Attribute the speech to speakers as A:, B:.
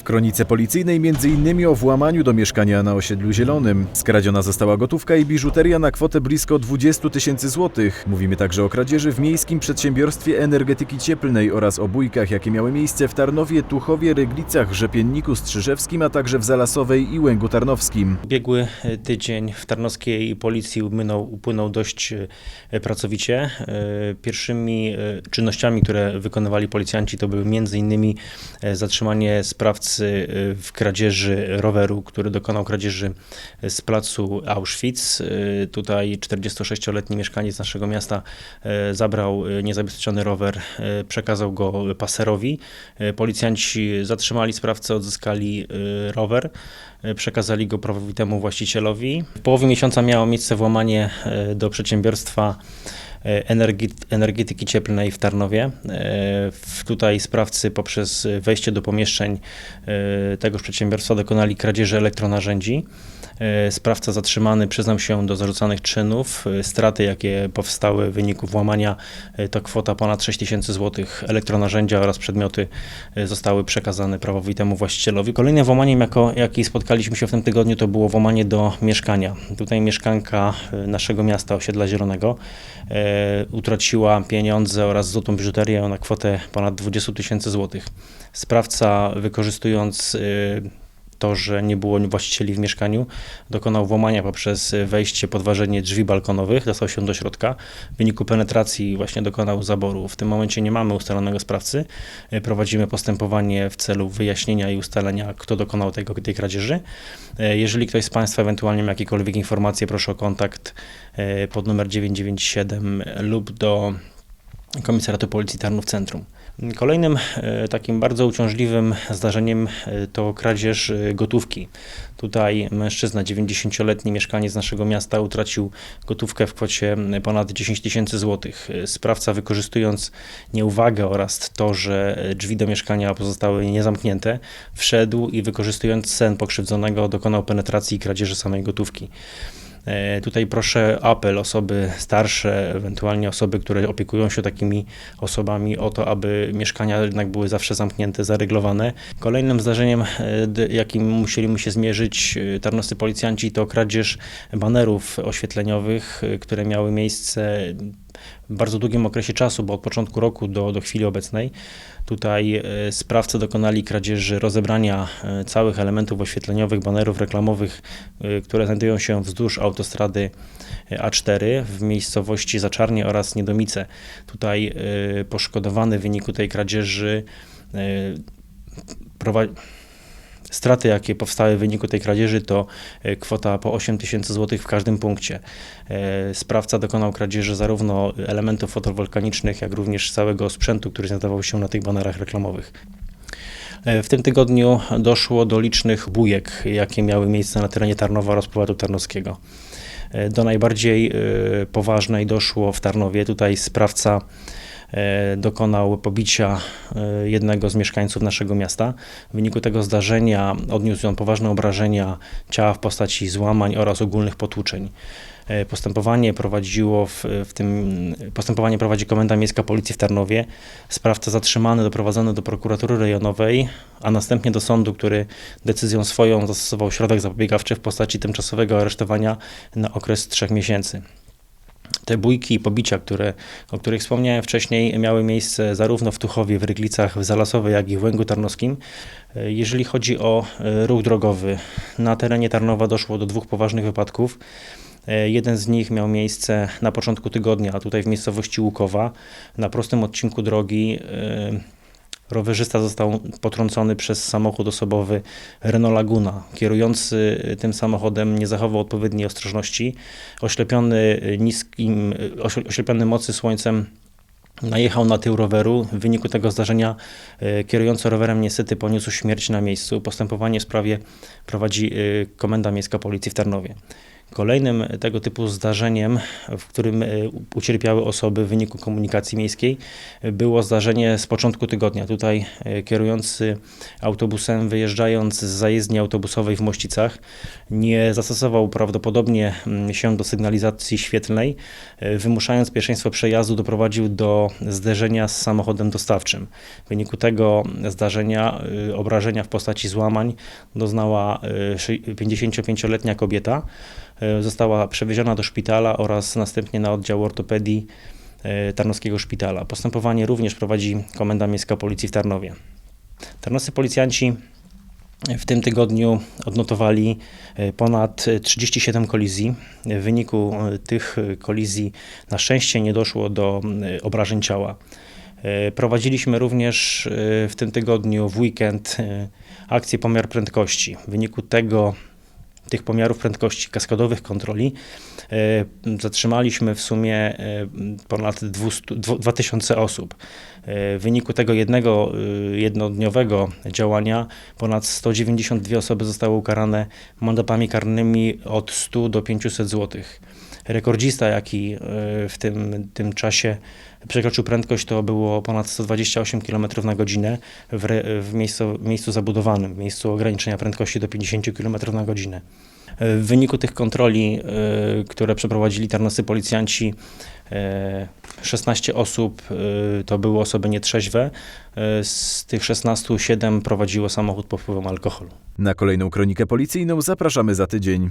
A: W kronice policyjnej m.in. o włamaniu do mieszkania na osiedlu Zielonym. Skradziona została gotówka i biżuteria na kwotę blisko 20 tysięcy złotych. Mówimy także o kradzieży w Miejskim Przedsiębiorstwie Energetyki Cieplnej oraz o bójkach, jakie miały miejsce w Tarnowie, Tuchowie, Ryglicach, Rzepienniku Strzyżewskim, a także w Zalasowej i Łęgu Tarnowskim.
B: Ubiegły e, tydzień w tarnowskiej policji upłynął, upłynął dość e, pracowicie. E, Pierwszymi e, czynnościami, które wykonywali policjanci, to były m.in. zatrzymanie sprawcy e, w kradzieży roweru, który dokonał kradzieży z placu Auschwitz. E, Tutaj 46-letni mieszkaniec naszego miasta e, zabrał niezabezpieczony rower, przekazał go paserowi. Policjanci zatrzymali sprawcę, odzyskali rower przekazali go prawowitemu właścicielowi. W połowie miesiąca miało miejsce włamanie do przedsiębiorstwa energetyki cieplnej w Tarnowie. E, Tutaj sprawcy poprzez wejście do pomieszczeń e, tegoż przedsiębiorstwa dokonali kradzieży elektronarzędzi. E, Sprawca zatrzymany przyznał się do zarzucanych czynów. E, Straty, jakie powstały w wyniku włamania, e, to kwota ponad 6 tysięcy złotych. Elektronarzędzia oraz przedmioty zostały przekazane prawowitemu właścicielowi. Kolejnym włamaniem, jako, jaki spotkaliśmy się w tym tygodniu, to było włamanie do mieszkania. Tutaj mieszkanka naszego miasta, osiedla Zielonego, utraciła pieniądze oraz złotą biżuterię na kwotę ponad 20 tysięcy złotych. Sprawca, wykorzystując to, że nie było właścicieli w mieszkaniu, dokonał włamania poprzez wejście, podważenie drzwi balkonowych, dostał się do środka. W wyniku penetracji właśnie dokonał zaboru. W tym momencie nie mamy ustalonego sprawcy. Prowadzimy postępowanie w celu wyjaśnienia i ustalenia, kto dokonał tego, tej kradzieży. Jeżeli ktoś z Państwa ewentualnie ma jakiekolwiek informacje, proszę o kontakt e, pod numer 997 lub do Komisariatu Policji Tarnów Centrum. Kolejnym e, takim bardzo uciążliwym zdarzeniem e, to kradzież e, gotówki. Tutaj mężczyzna, 90-letni mieszkaniec naszego miasta, utracił gotówkę w kwocie ponad 10 tysięcy złotych. Sprawca, wykorzystując nieuwagę oraz to, że drzwi do mieszkania pozostały niezamknięte, wszedł i wykorzystując sen pokrzywdzonego, dokonał penetracji i kradzieży samej gotówki. E, Tutaj proszę apel osoby starsze, ewentualnie osoby, które opiekują się takimi osobami o to, aby mieszkania jednak były zawsze zamknięte, zaryglowane. Kolejnym zdarzeniem, e, jakim musieliśmy się zmierzyć e, tarnowscy policjanci, to kradzież banerów oświetleniowych, które miały miejsce w bardzo długim okresie czasu, bo od początku roku do, do chwili obecnej. Tutaj e, sprawcy dokonali kradzieży rozebrania e, całych elementów oświetleniowych, banerów reklamowych, e, które znajdują się wzdłuż autostrady e, A4 w miejscowości Zaczarnie oraz Niedomice. Tutaj poszkodowany w wyniku tej kradzieży prowadzi Straty, jakie powstały w wyniku tej kradzieży, to e, kwota po 8 tysięcy złotych w każdym punkcie. E, Sprawca dokonał kradzieży zarówno elementów fotowolkanicznych, jak również całego sprzętu, który znajdował się na tych banerach reklamowych. E, W tym tygodniu doszło do licznych bujek, jakie miały miejsce na terenie Tarnowa oraz powiatu tarnowskiego. Do najbardziej poważnej doszło w Tarnowie. Tutaj sprawca dokonał pobicia e, jednego z mieszkańców naszego miasta. W wyniku tego zdarzenia odniósł on poważne obrażenia ciała w postaci złamań oraz ogólnych potłuczeń. E, Postępowanie prowadziło w, w tym postępowanie prowadzi Komenda Miejska Policji w Tarnowie. Sprawca zatrzymany doprowadzony do prokuratury rejonowej, a następnie do sądu, który decyzją swoją zastosował środek zapobiegawczy w postaci tymczasowego aresztowania na okres trzech miesięcy. Te bójki i pobicia, które, o których wspomniałem wcześniej, miały miejsce zarówno w Tuchowie, w Ryglicach, w Zalasowej, jak i w Łęgu Tarnowskim. E, Jeżeli chodzi o e, ruch drogowy, na terenie Tarnowa doszło do dwóch poważnych wypadków. E, Jeden z nich miał miejsce na początku tygodnia, tutaj w miejscowości Łukowa, na prostym odcinku drogi. Rowerzysta został potrącony przez samochód osobowy Renault Laguna. Kierujący tym samochodem nie zachował odpowiedniej ostrożności. Oślepiony niskim, ośle- oślepiony mocy słońcem najechał na tył roweru. W wyniku tego zdarzenia e, kierujący rowerem niestety poniósł śmierć na miejscu. Postępowanie w sprawie prowadzi e, Komenda Miejska Policji w Tarnowie. Kolejnym tego typu zdarzeniem, w którym e, ucierpiały osoby w wyniku komunikacji miejskiej, było zdarzenie z początku tygodnia. Tutaj e, kierujący autobusem, wyjeżdżając z zajezdni autobusowej w Mościcach, nie zastosował prawdopodobnie mm, się do sygnalizacji świetlnej, e, wymuszając pierwszeństwo przejazdu, doprowadził do zderzenia z samochodem dostawczym. W wyniku tego zdarzenia obrażenia w postaci złamań doznała y, szy- 55-letnia kobieta. Y, Została przewieziona do szpitala oraz następnie na oddział ortopedii y, Tarnowskiego Szpitala. Postępowanie również prowadzi Komenda Miejska Policji w Tarnowie. Tarnowscy policjanci w tym tygodniu odnotowali e, ponad 37 kolizji. W wyniku e, tych e, kolizji na szczęście nie doszło do e, obrażeń ciała. E, Prowadziliśmy również e, w tym tygodniu w weekend e, akcję pomiar prędkości. W wyniku tego tych pomiarów prędkości kaskadowych kontroli e, zatrzymaliśmy w sumie e, ponad 200, dwu- 2000 osób. E, W wyniku tego jednego jednodniowego działania ponad 192 osoby zostały ukarane mandatami karnymi od 100 do 500 zł. Rekordzista, jaki w tym, tym czasie przekroczył prędkość, to było ponad 128 km na godzinę w, re, w miejscu, miejscu zabudowanym, w miejscu ograniczenia prędkości do 50 km na godzinę. W wyniku tych kontroli, e, które przeprowadzili tarnoscy policjanci, e, 16 osób e, to były osoby nietrzeźwe. Z tych 16 7 prowadziło samochód pod wpływem alkoholu.
A: Na kolejną kronikę policyjną zapraszamy za tydzień.